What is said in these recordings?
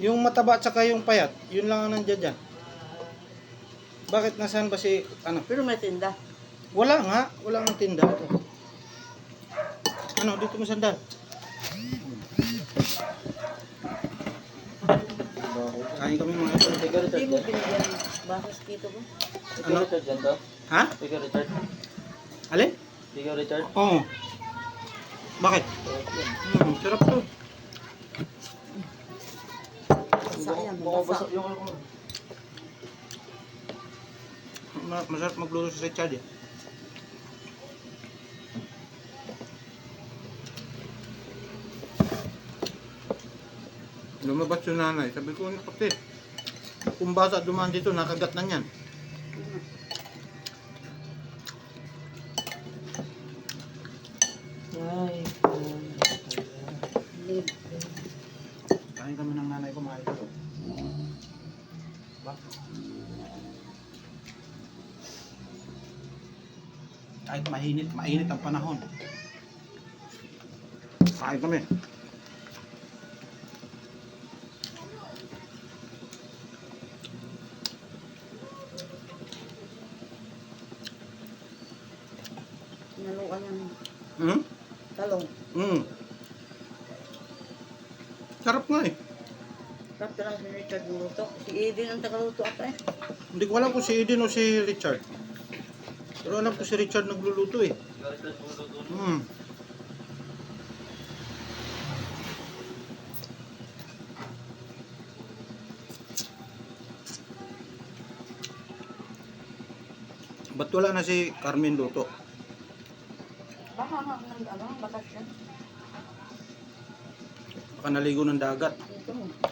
Yung mataba at saka yung payat, yun lang ang nandiyan dyan. Bakit nasaan ba si, ano? Pero may tinda. Wala nga, wala nga tinda. Ito. Ano, dito mo sandal. Kain kami mga ito. Tiga Hindi Richard mo yan. binigyan bakit dito ko. Tiga Ano? Richard yan to. Ha? Tiga Richard. Alin? Tiga Richard. Oo. Bakit? Hmm, sarap to. Basa. basa yung ano ko. Ma- Masarap magluto sa Richard eh. Lumabas yung nanay. Sabi ko, ano kasi? Kung basa dumaan dito, nakagat na niyan. Ay. Hindi. Kain kami ng nanay ko mga ito. Ba? Kahit mainit, mainit ang panahon. Kain kami. Nalukan yung Hmm? talong. Hmm. Sarap nga eh. Sarap lang si Richard luto. Si Eden ang tagaluto ata eh. Hindi ko alam kung si Eden o si Richard. Pero alam ko si Richard nagluluto eh. Hmm. Ba't wala na si Carmen luto? Baka nga ng ano, batas yan. Baka naligo ng dagat. Dito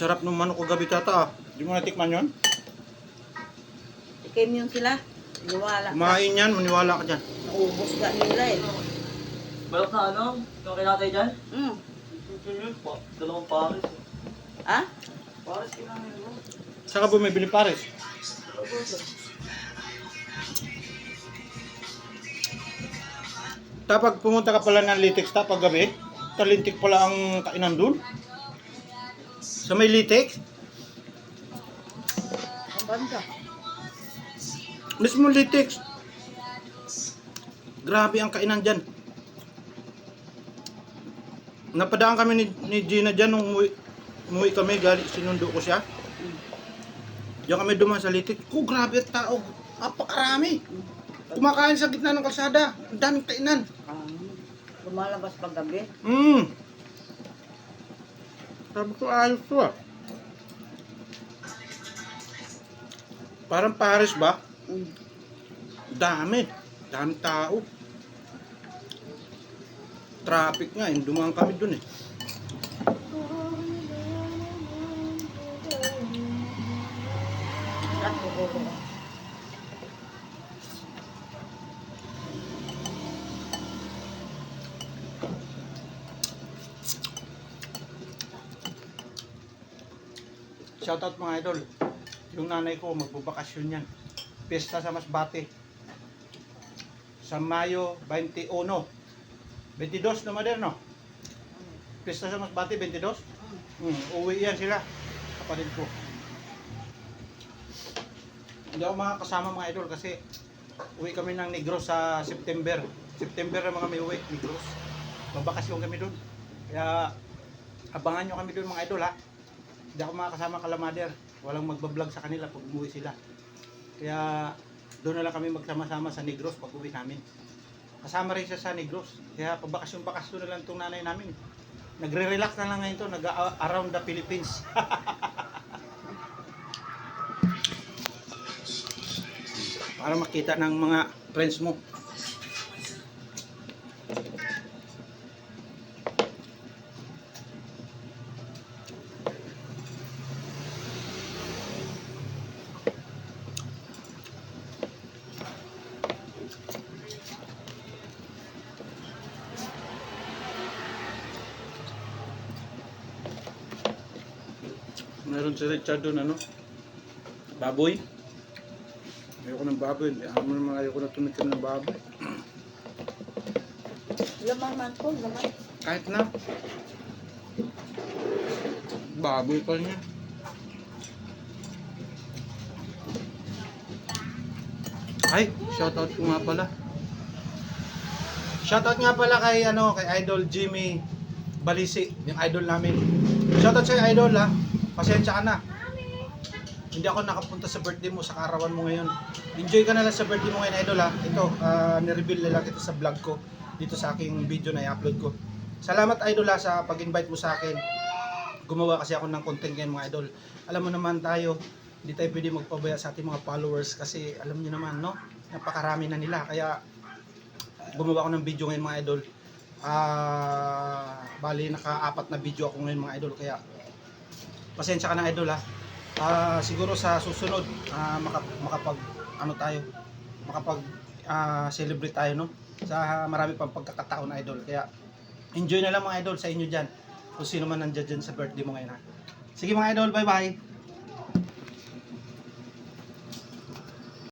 sarap ng manok ko gabi tata ah. Hindi mo natikman yon? Ikim yun sila. Niwala ka. Kumain yan, maniwala ka dyan. Naubos ka nila eh. Balok na ano? Yung kinatay dyan? Mm. Yun pa. Dalawang pares. Ha? Pares kinain mo. Saan ka bumibili pares? Tapag pumunta ka pala ng Litex tapag gabi, talintik pala ang kainan dun. Sa may Litex, Ang banda. mismo Litex. Grabe ang kainan dyan. Napadaan kami ni, ni Gina dyan nung umuwi, umuwi kami, galing sinundo ko siya. Diyan kami dumaan sa Litex. Oh, grabe ang tao. Napakarami. Kumakain sa gitna ng kalsada. Ang daming kainan. Ah, lumalabas pag gabi. Mm. Sabi ko, ayos to ah. Parang Paris ba? Dami. Dami tao. Traffic nga, yung dumaan kami dun eh. Sarap bubulo Shoutout mga idol. Yung nanay ko, magbubakasyon yan. Pesta sa Masbate. Sa Mayo 21. 22 na moderno. Pesta sa Masbate, 22. Hmm, uwi yan sila. Kapatid ko. Hindi ako makakasama mga idol kasi uwi kami ng Negros sa September. September na mga may uwi, Negros. Babakasyon kami doon. Kaya abangan nyo kami doon mga idol ha. Hindi ako makakasama kalamader. Walang magbablog sa kanila pag umuwi sila. Kaya doon na lang kami magsama-sama sa Negros pag uwi namin. Kasama rin siya sa Negros. Kaya pabakasyon-bakasyon na lang itong nanay namin. Nagre-relax na lang ngayon to, nag-around the Philippines. Para makita ng mga friends mo. Meron si Richard doon ano? Baboy. Ayoko ng baboy. Ako naman ayoko na tumikim ng baboy. Laman man po, laman. Kahit na. Baboy pa niya. Ay, shoutout ko nga pala. Shoutout nga pala kay ano, kay Idol Jimmy Balisi, yung idol namin. Shoutout sa idol ha. Pasensya ka na. Hindi ako nakapunta sa birthday mo, sa karawan mo ngayon. Enjoy ka na lang sa birthday mo ngayon, idol ha. Ito, ah, nireveal na lang kita sa vlog ko, dito sa aking video na i-upload ko. Salamat idol ha sa pag-invite mo sa akin. Gumawa kasi ako ng content ngayon mga idol. Alam mo naman tayo, hindi tayo pwede magpabaya sa ating mga followers kasi alam niyo naman, no? Napakarami na nila. Kaya gumawa ako ng video ngayon mga idol. Ah, bali naka-apat na video ako ngayon mga idol kaya pasensya ka na idol ha. Ah, siguro sa susunod ah, maka, makapag ano tayo, makapag ah, celebrate tayo no sa marami pang pagkakataon idol. Kaya enjoy na lang mga idol sa inyo diyan. Kung sino man nandiyan dyan sa birthday mo ngayon ha. Sige mga idol, bye bye.